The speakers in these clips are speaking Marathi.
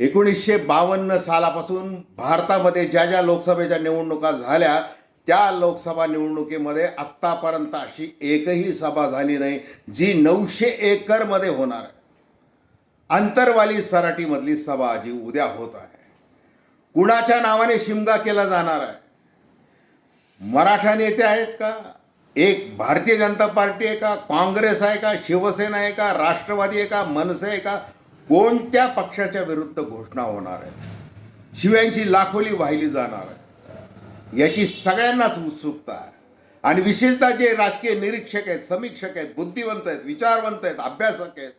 एकोणीसशे बावन्न सालापासून भारतामध्ये ज्या ज्या लोकसभेच्या निवडणुका झाल्या त्या लोकसभा निवडणुकीमध्ये आत्तापर्यंत अशी एकही सभा झाली नाही जी नऊशे एकरमध्ये होणार आहे. अंतरवाली सराटीमधली सभा जी उद्या होत आहे. कुणाच्या नावाने शिमगा केला जाणार आहे? मराठा नेते आहेत का? एक भारतीय जनता पार्टी आहे का? काँग्रेस आहे का? शिवसेना आहे का? राष्ट्रवादी आहे का? मनसे आहे का? कोणत्या पक्षाच्या विरुद्ध घोषणा होणार आहे शिव्यांची लाखोली वाहिली जाणार आहे याची सगळ्यांनाच उत्सुकता आहे. आणि विशेषतः जे राजकीय निरीक्षक आहेत समीक्षक आहेत बुद्धिवंत आहेत विचारवंत आहेत अभ्यासक आहेत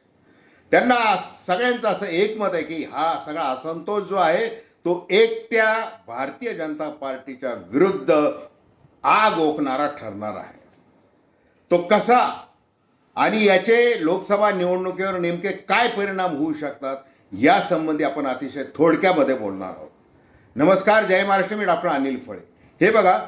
त्यांना सगळ्यांचं असं एकमत आहे की हा सगळा असंतोष जो आहे तो एकट्या भारतीय जनता पार्टीच्या विरुद्ध आग ओकणारा ठरणार आहे. तो कसा आणि याचे लोकसभा निवडणुकीवर नेमके काय परिणाम होऊ शकतात या संबंधी आपण अतिशय थोडक्यामध्ये बोलणार आहोत. नमस्कार जय महाराष्ट्र. मी डॉक्टर अनिल फळे. हे बघा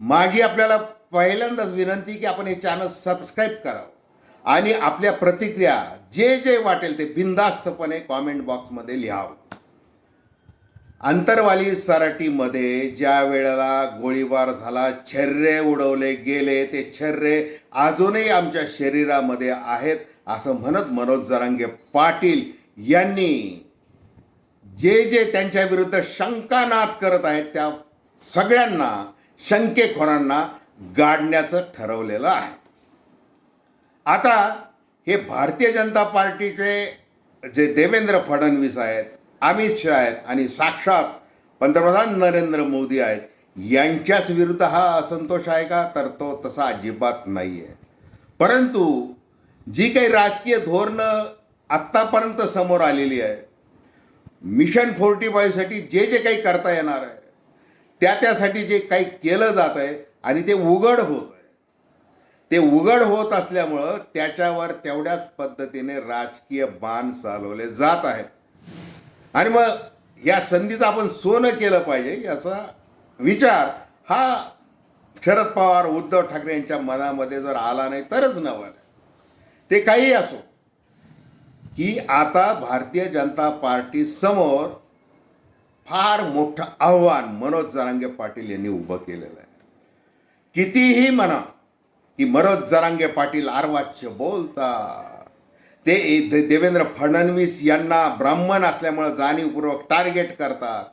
माझी आपल्याला पहिल्यांदाच विनंती की आपण हे चॅनल सबस्क्राईब करावं आणि आपल्या प्रतिक्रिया जे जे वाटेल ते बिनधास्तपणे कॉमेंट बॉक्समध्ये लिहावं. अंतरवाली सराटीमध्ये ज्या वेळेला गोळीबार झाला छर्रे उडवले गेले ते छर्रे अजूनही आमच्या शरीरामध्ये आहेत असं म्हणत मनोज जरांगे पाटील यांनी जे जे त्यांच्या विरुद्ध शंकानाद करत आहेत त्या सगळ्यांना शंकेखोरांना गाडण्याचं ठरवलेलं आहे. आता हे भारतीय जनता पार्टीचे जे देवेंद्र फडणवीस आहेत अमित शहा आहेत आणि साक्षात पंतप्रधान नरेंद्र मोदी आहेत यांच्याच विरुद्ध हा असंतोष आहे का? तर तो तसा अजिबात नाही आहे परंतु जी काही राजकीय धोरणं आत्तापर्यंत समोर आलेली आहे मिशन फोर्टी फाईव्हसाठी जे जे काही करता येणार आहे त्या त्यासाठी जे काही केलं जात आहे आणि ते उघड होत आहे. ते उघड होत असल्यामुळं त्याच्यावर तेवढ्याच पद्धतीने राजकीय बाण चालवले जात आहेत. आणि मग या संधीचं आपण सोनं केलं पाहिजे याचा विचार हा शरद पवार उद्धव ठाकरे यांच्या मनामध्ये जर आला नाही तरच नवर ते काही असो की आता भारतीय जनता पार्टी समोर फार मोठं आव्हान मनोज जरांगे पाटील यांनी उभं केलेलं आहे. कितीही म्हणा की मनोज जरांगे पाटील आरवाच्य बोलतात. ते देवेंद्र फडणवीस यांना ब्राह्मण असल्यामुळं जाणीवपूर्वक टार्गेट करतात.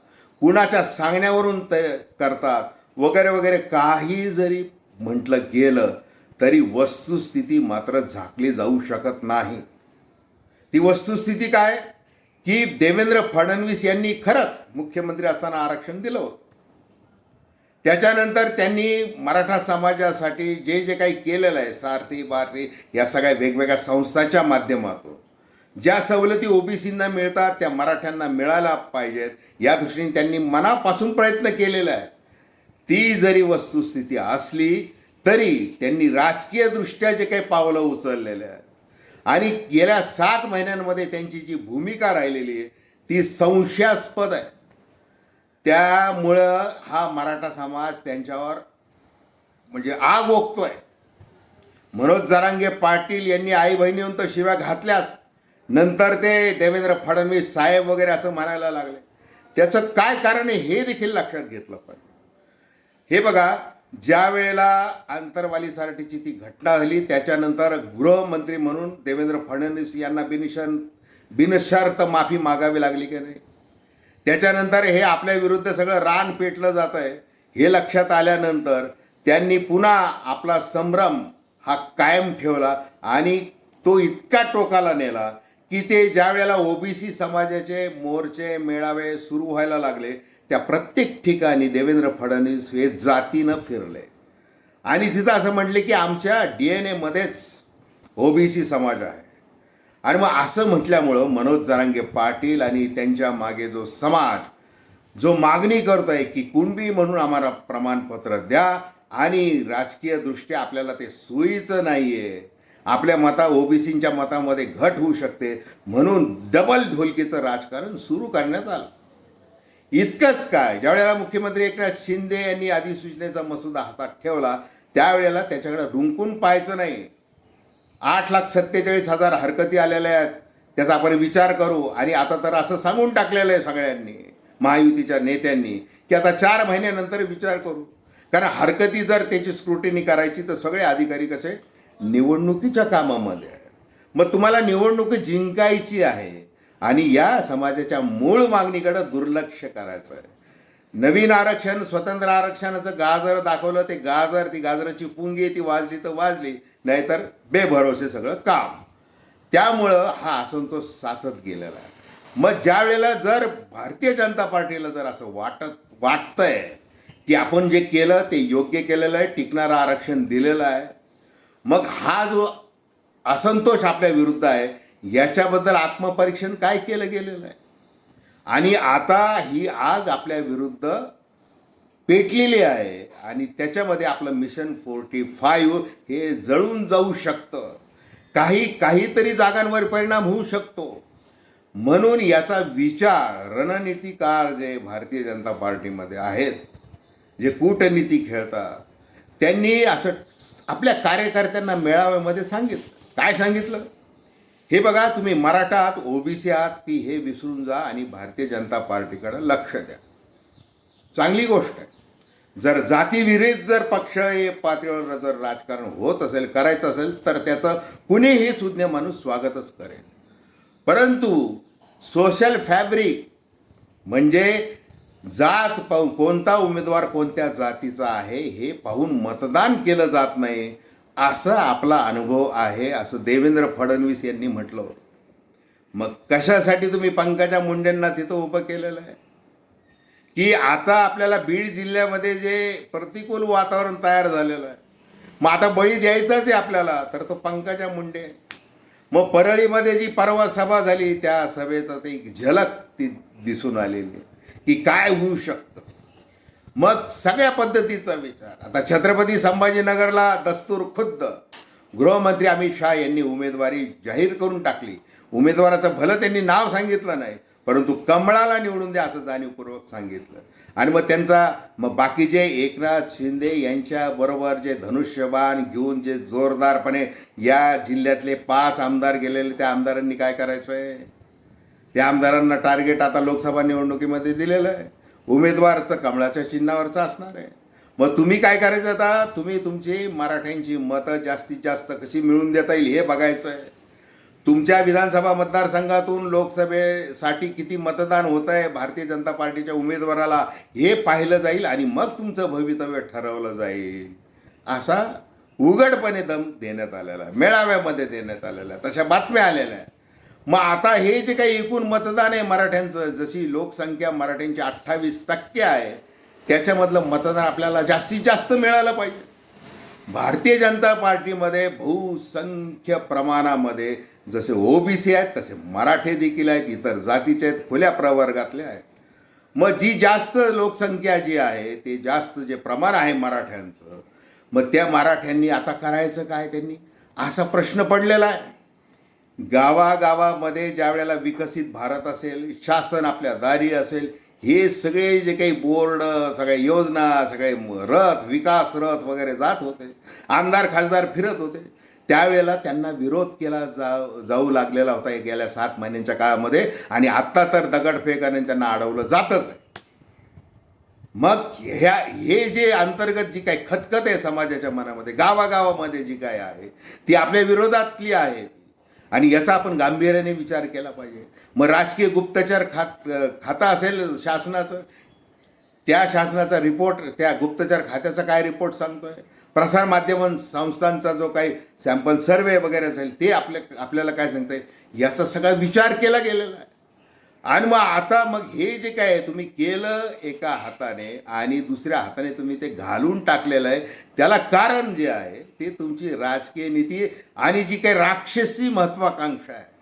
कुणाच्या सांगण्यावरून ते करतात वगैरे वगैरे काही जरी म्हटलं गेलं तरी वस्तुस्थिती मात्र झाकली जाऊ शकत नाही. ती वस्तुस्थिती काय? की देवेंद्र फडणवीस यांनी खरंच मुख्यमंत्री असताना आरक्षण दिलं होतं. त्याच्यानंतर त्यांनी मराठा समाजासाठी जे जे काही केलेलं आहे सारथी बारथी या सगळ्या वेगवेगळ्या संस्थांच्या माध्यमातून ज्या सवलती ओबीसींना मिळतात त्या मराठ्यांना मिळायला पाहिजेत या दृष्टीने त्यांनी मनापासून प्रयत्न केलेला आहे. ती जरी वस्तुस्थिती असली तरी त्यांनी राजकीयदृष्ट्या जे काही पावलं उचललेले आहेत. आणि गेल्या सात महिन्यांमध्ये त्यांची जी भूमिका राहिलेली आहे ती संशयास्पद आहे. त्यामुळं हा मराठा समाज त्यांच्यावर म्हणजे आग ओकतोय. मनोज जरांगे पाटील यांनी आई बहिणीहून तर शिव्या घातल्यास नंतर ते देवेंद्र फडणवीस साहेब वगैरे असं म्हणायला लागले. त्याचं काय कारण आहे हे देखील लक्षात घेतलं पाहिजे हे बघा ज्या वेळेला आंतरवालीसाठीची ती घटना झाली त्याच्यानंतर गृहमंत्री म्हणून देवेंद्र फडणवीस यांना बिनशन बिनशर्त माफी मागावी लागली की नाही? त्याच्यानंतर हे आपल्या विरुद्ध सगळं रान पेटलं जात आहे हे लक्षात आल्यानंतर त्यांनी पुन्हा आपला संभ्रम हा कायम ठेवला आणि तो इतका टोकाला नेला की ते ज्या वेळेला ओबीसी समाजाचे मोर्चे मेळावे सुरू व्हायला लागले त्या प्रत्येक ठिकाणी देवेंद्र फडणवीस हे जातीनं फिरले. आणि तिथं असं म्हटले की आमच्या डी एन एमध्येच ओबीसी समाज आहे. आणि मग असं म्हटल्यामुळं मनोज जरांगे पाटील आणि त्यांच्या मागे जो समाज जो मागणी करत आहे की कुणबी म्हणून आम्हाला प्रमाणपत्र द्या आणि राजकीयदृष्ट्या आपल्याला ते सोयीचं नाही आहे आपल्या मता ओबीसींच्या मतामध्ये घट होऊ शकते. म्हणून डबल ढोलकीचं राजकारण सुरू करण्यात आलं. इतकंच काय ज्यावेळेला मुख्यमंत्री एकनाथ शिंदे यांनी अधिसूचनेचा मसुदा हातात ठेवला त्यावेळेला त्याच्याकडे रुंकून पाहायचं नाही. आठ लाख सत्तेचाळीस हजार हरकती आलेल्या आहेत. त्याचा आपण विचार करू. आणि आता तर असं सांगून टाकलेलं आहे सगळ्यांनी महायुतीच्या नेत्यांनी की आता चार महिन्यानंतर विचार करू. कारण हरकती जर त्याची स्क्रुटिनी करायची तर सगळे अधिकारी कसे? निवडणुकीच्या कामामध्ये आहेत. मग तुम्हाला निवडणूक जिंकायची आहे. आणि या समाजाच्या मूळ मागणीकडे दुर्लक्ष करायचं आहे. नवीन आरक्षण स्वतंत्र आरक्षणाचं गाजर दाखवलं ते गाजर ती गाजराची पुंगी ती वाजली तर वाजली. नाहीतर बेभरोसे सगळं काम. त्यामुळं हा असंतोष साचत गेलेला आहे. मग ज्या वेळेला जर भारतीय जनता पार्टीला जर असं वाटत वाटतंय की आपण जे केलं ते योग्य केलेलं आहे टिकणारं आरक्षण दिलेलं आहे मग हा जो असंतोष आपल्या विरुद्ध आहे याच्याबद्दल आत्मपरीक्षण काय केलं गेलेलं आहे? आणि आता ही आग आपल्या विरुद्ध पेटलेली आहे आणि त्याच्यामध्ये आपलं मिशन फोर्टी फाईव्ह हे जळून जाऊ शकतं. काही काहीतरी जागांवर परिणाम होऊ शकतो. म्हणून याचा विचार रणनीतिकार जे भारतीय जनता पार्टीमध्ये आहेत जे कूटनीती खेळतात त्यांनी असं आपल्या कार्यकर्त्यांना मेळाव्यामध्ये सांगितलं. काय सांगितलं? हे बघा तुम्ही मराठा आहात ओबीसी आहात की हे विसरून जा आणि भारतीय जनता पार्टीकडं लक्ष द्या. चांगली गोष्ट आहे. जर जातीविरहित जर पक्ष हे पातळीवर जर राजकारण होत असेल करायचं असेल तर त्याचं कुणीही सुज्ञ माणूस स्वागतच करेल. परंतु सोशल फॅब्रिक म्हणजे जात पाहून कोणता उमेदवार कोणत्या जातीचा आहे हे पाहून मतदान केलं जात नाही असा आपला अनुभव आहे असं देवेंद्र फडणवीस यांनी म्हटलं मग कशासाठी तुम्ही पंकजा मुंडेंना तिथं उभं केलेलं आहे? की आता आपल्याला बीड जिल्ह्यामध्ये जे प्रतिकूल वातावरण तयार झालेलं आहे. मग आता बळी द्यायचाच आहे आपल्याला. तर तो पंकजा मुंडे. मग परळीमध्ये जी परवा सभा झाली त्या सभेचा ते एक झलक ती दिसून आलेली आहे. की काय होऊ शकतं? मग सगळ्या पद्धतीचा विचार. आता छत्रपती संभाजीनगरला दस्तूर खुद्द. गृहमंत्री अमित शहा यांनी उमेदवारी जाहीर करून टाकली. उमेदवाराचं भलं त्यांनी नाव सांगितलं नाही. परंतु कमळाला निवडून द्या असं जाणीवपूर्वक सांगितलं. आणि मग त्यांचा मग बाकीचे एकनाथ शिंदे यांच्याबरोबर जे धनुष्यबाण घेऊन जे जोरदारपणे या जिल्ह्यातले पाच आमदार गेलेले त्या आमदारांनी काय करायचं आहे त्या आमदारांना टार्गेट आता लोकसभा निवडणुकीमध्ये दिलेलं आहे. उमेदवारचं कमळाच्या चिन्हावरचं असणार आहे. मग तुम्ही काय करायचं आता? तुम्ही तुमची मराठ्यांची मतं जास्तीत जास्त कशी मिळवून देता येईल हे बघायचं आहे तुमच्या विधानसभा मतदारसंघातून लोकसभेसाठी किती मतदान होत आहे भारतीय जनता पार्टीच्या उमेदवाराला हे पाहिलं जाईल आणि मग तुमचं भवितव्य ठरवलं जाईल. असा उघडपणे दम देण्यात आलेला आहे. मेळाव्यामध्ये देण्यात आलेला आहे. तशा बातम्या आलेल्या आहेत. मग आता हे जे काही एकूण मतदान आहे मराठ्यांचं जशी लोकसंख्या मराठ्यांची अठ्ठावीस टक्के आहे त्याच्यामधलं मतदान आपल्याला जास्तीत जास्त मिळालं पाहिजे. भारतीय जनता पार्टीमध्ये बहुसंख्य प्रमाणामध्ये जसे ओबीसी आहेत तसे मराठे देखील आहेत इतर जातीचे आहेत खुल्या प्रवर्गातले आहेत. मग जी जास्त लोकसंख्या जी आहे ते जास्त जे प्रमाण आहे मराठ्यांचं मग त्या मराठ्यांनी आता करायचं काय त्यांनी? असा प्रश्न पडलेला आहे. गावागावामध्ये ज्या वेळेला विकसित भारत असेल शासन आपल्या दारी असेल हे सगळे जे काही बोर्ड सगळ्या योजना सगळे रथ विकास रथ वगैरे जात होते. आमदार खासदार फिरत होते. त्यावेळेला त्यांना विरोध केला जा जाऊ लागलेला होता गेल्या सात महिन्यांच्या काळामध्ये आणि आत्ता तर दगडफेकाने त्यांना अडवलं जातच आहे. मग ह्या हे जे अंतर्गत जी काही खतखत आहे समाजाच्या मनामध्ये गावागावामध्ये जी काय आहे ती आपल्या विरोधातली आहे. आणि याचा आपण गांभीर्याने विचार केला पाहिजे. मग राजकीय गुप्तचर खात खातं असेल शासनाचं त्या शासनाचा रिपोर्ट त्या गुप्तचर खात्याचा काय रिपोर्ट सांगतोय? प्रसारमाध्यम संस्थांचा जो काही सॅम्पल सर्वे वगैरे असेल ते आपल्या आपल्याला काय सांगतंय? याचा सगळा विचार केला गेलेला आहे. आणि मग आता मग हे जे काय आहे तुम्ही केलं एका हाताने आणि दुसऱ्या हाताने तुम्ही ते घालून टाकलेलं आहे. त्याला कारण जे आहे ते तुमची राजकीय नीती आणि जी काही राक्षसी महत्वाकांक्षा आहे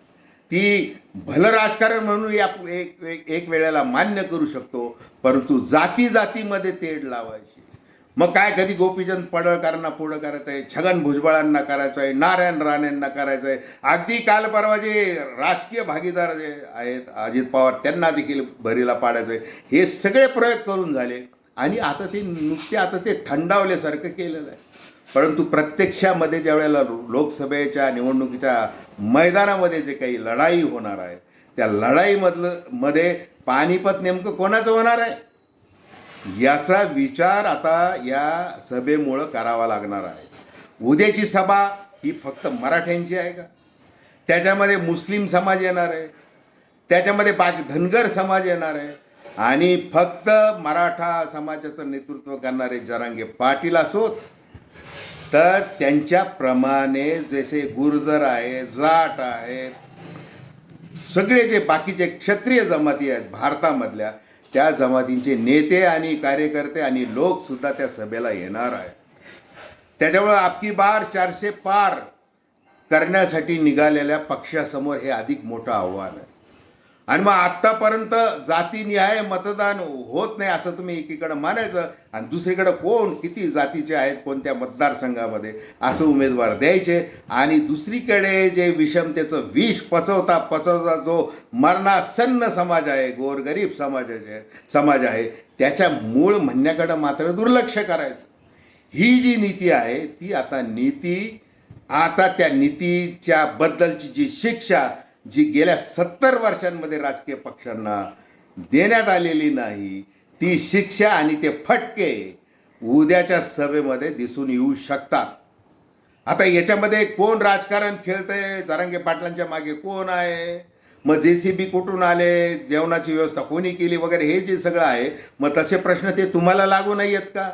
ती भलं राजकारण म्हणून या एक एक एक वेळेला मान्य करू शकतो परंतु जाती जातीमध्ये तेढ लावायची. मग काय कधी गोपीचंद पडळकरांना पुढं करायचं आहे छगन भुजबळांना करायचं आहे नारायण राणेंना करायचं आहे अगदी काल परवा जे राजकीय भागीदार जे आहेत अजित पवार त्यांना देखील भरीला पाडायचं आहे हे सगळे प्रयोग करून झाले. आणि आता ते नुसते आता ते थंडावल्यासारखं केलेलं आहे. परंतु प्रत्यक्षामध्ये ज्या वेळेला लोकसभेच्या निवडणुकीच्या मैदानामध्ये जे काही लढाई होणार आहे त्या लढाईमधलं मध्ये पानिपत नेमकं कोणाचं होणार आहे? याचा विचार आता या सभेमुळं करावा लागणार आहे. उद्याची सभा ही फक्त मराठ्यांची आहे का? त्याच्यामध्ये मुस्लिम समाज येणार आहे. त्याच्यामध्ये बाकी धनगर समाज येणार आहे. आणि फक्त मराठा समाजाचं नेतृत्व करणारे जरांगे पाटील असोत तर त्यांच्याप्रमाणे जसे गुर्जर आहे जाट आहेत सगळे जे बाकीचे क्षत्रिय जमाती आहेत भारतामधल्या त्या जमातींचे नेते आणि कार्यकर्ते आणि लोकसुद्धा त्या सभेला येणार आहेत. त्याच्यामुळं आपकी बार चारशे पार करण्यासाठी निघालेल्या पक्षासमोर हे अधिक मोठं आव्हान आहे. आणि मग आत्तापर्यंत जातीनिहाय मतदान होत नाही असं तुम्ही एकीकडं मानायचं आणि दुसरीकडं कोण किती जातीचे आहेत कोणत्या मतदारसंघामध्ये असं उमेदवार द्यायचे. आणि दुसरीकडे जे विषमतेचं विष पचवता पचवता जो मरणासन्न समाज आहे गोरगरीब समाजाचे समाज आहे त्याच्या मूळ म्हणण्याकडं मात्र दुर्लक्ष करायचं. ही जी नीती आहे ती आता नीती आता त्या नीतीच्या बद्दलची जी शिक्षा जी गेल्या सत्तर वर्षांमध्ये राजकीय पक्षांना देण्यात आलेली नाही ती शिक्षा आणि ते फटके उद्याच्या सभेमध्ये दिसून येऊ शकतात. आता याच्यामध्ये कोण राजकारण खेळतंय? जरांगे पाटलांच्या मागे कोण आहे? मग जे सी बी कुठून आले? जेवणाची व्यवस्था कोणी केली? वगैरे हे जे सगळं आहे मग तसे प्रश्न ते तुम्हाला लागू नाही आहेत का?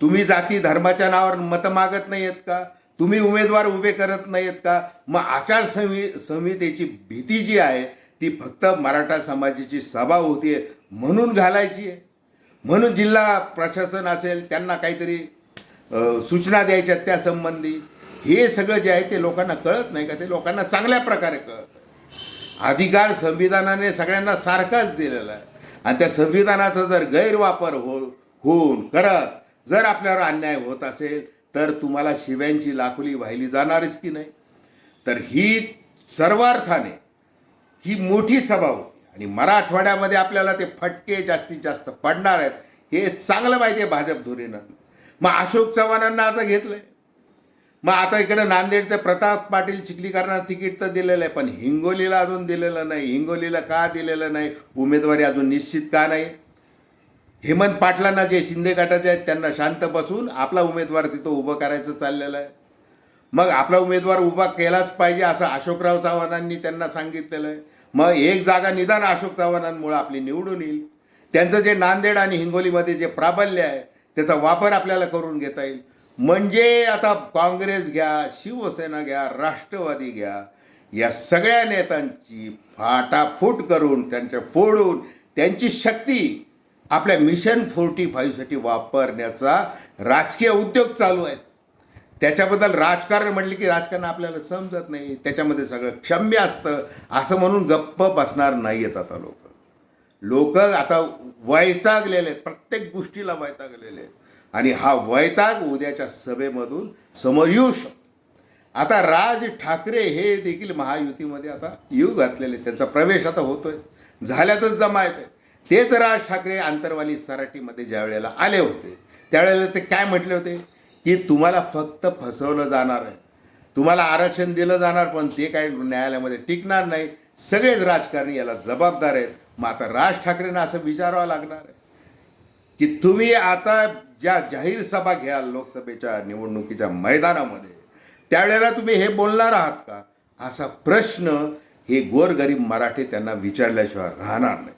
तुम्ही जाती धर्माच्या नावावर मतं मागत नाही आहेत का? तुम्ही उमेदवार उभे करत नाहीत का? मग आचारसंहि संहितेची भीती जी आहे ती फक्त मराठा समाजाची सभा होती म्हणून घालायची आहे म्हणून जिल्हा प्रशासन असेल त्यांना काहीतरी सूचना द्यायच्या त्यासंबंधी. हे सगळं जे आहे ते लोकांना कळत नाही का? ते लोकांना चांगल्या प्रकारे कळत अधिकार संविधानाने सगळ्यांना सारखाच दिलेला आहे. आणि त्या संविधानाचा जर गैरवापर हो होऊन करत जर आपल्यावर अन्याय होत असेल तर तुम्हाला शिव्यांची लाखोली वाहिली जाणारच की नाही? तर ही सर्वार्थाने ही मोठी सभा होती. आणि मराठवाड्यामध्ये आपल्याला ते फटके जास्तीत जास्त पडणार आहेत हे चांगलं माहिती आहे भाजप धुरीनं. मग अशोक चव्हाणांना आता घेतलंय. मग आता इकडे नांदेडचं प्रताप पाटील चिखलीकरांना तिकीट तर दिलेलं आहे पण हिंगोलीला अजून दिलेलं नाही. हिंगोलीला का दिलेलं नाही? उमेदवारी अजून निश्चित का नाही? हेमंत पाटलांना जे शिंदे गटाचे आहेत त्यांना शांत बसून आपला उमेदवार तिथं उभं करायचं चाललेलं आहे. मग आपला उमेदवार उभा केलाच पाहिजे असं अशोकराव चव्हाणांनी त्यांना सांगितलेलं आहे. मग एक जागा निदान अशोक चव्हाणांमुळं आपली निवडून येईल. त्यांचं जे नांदेड आणि हिंगोलीमध्ये जे प्राबल्य आहे त्याचा वापर आपल्याला करून घेता येईल. म्हणजे आता काँग्रेस घ्या शिवसेना घ्या राष्ट्रवादी घ्या या सगळ्या नेत्यांची फाटाफूट करून त्यांच्या फोडून त्यांची शक्ती आपल्या मिशन फोर्टी फाईव्हसाठी वापरण्याचा राजकीय उद्योग चालू आहे. त्याच्याबद्दल राजकारण म्हटलं की राजकारण आपल्याला समजत नाही. त्याच्यामध्ये सगळं क्षम्य असतं. असं म्हणून गप्प बसणार नाही आहेत आता लोक. लोक आता वैतागलेले आहेत. प्रत्येक गोष्टीला वैतागलेले आहेत. आणि हा वैताग उद्याच्या सभेमधून समोर येऊ शकतो. आता राज ठाकरे हे देखील महायुतीमध्ये आता येऊ घातलेले आहेत. त्यांचा प्रवेश आता होतोय. झाल्यातच जमायत आहे. तेच राज ठाकरे आंतरवाली सराटीमध्ये ज्या वेळेला आले होते त्यावेळेला ते काय म्हटले होते? की तुम्हाला फक्त फसवलं जाणार आहे. तुम्हाला आरक्षण दिलं जाणार पण ते काही न्यायालयामध्ये टिकणार नाही. सगळेच राजकारणी याला जबाबदार आहेत. मग आता राज ठाकरेंना असं विचारावं लागणार आहे. की तुम्ही आता ज्या जाहीर सभा घ्याल लोकसभेच्या निवडणुकीच्या मैदानामध्ये त्यावेळेला तुम्ही हे बोलणार आहात का? असा प्रश्न हे गोरगरीब मराठी त्यांना विचारल्याशिवाय राहणार नाही.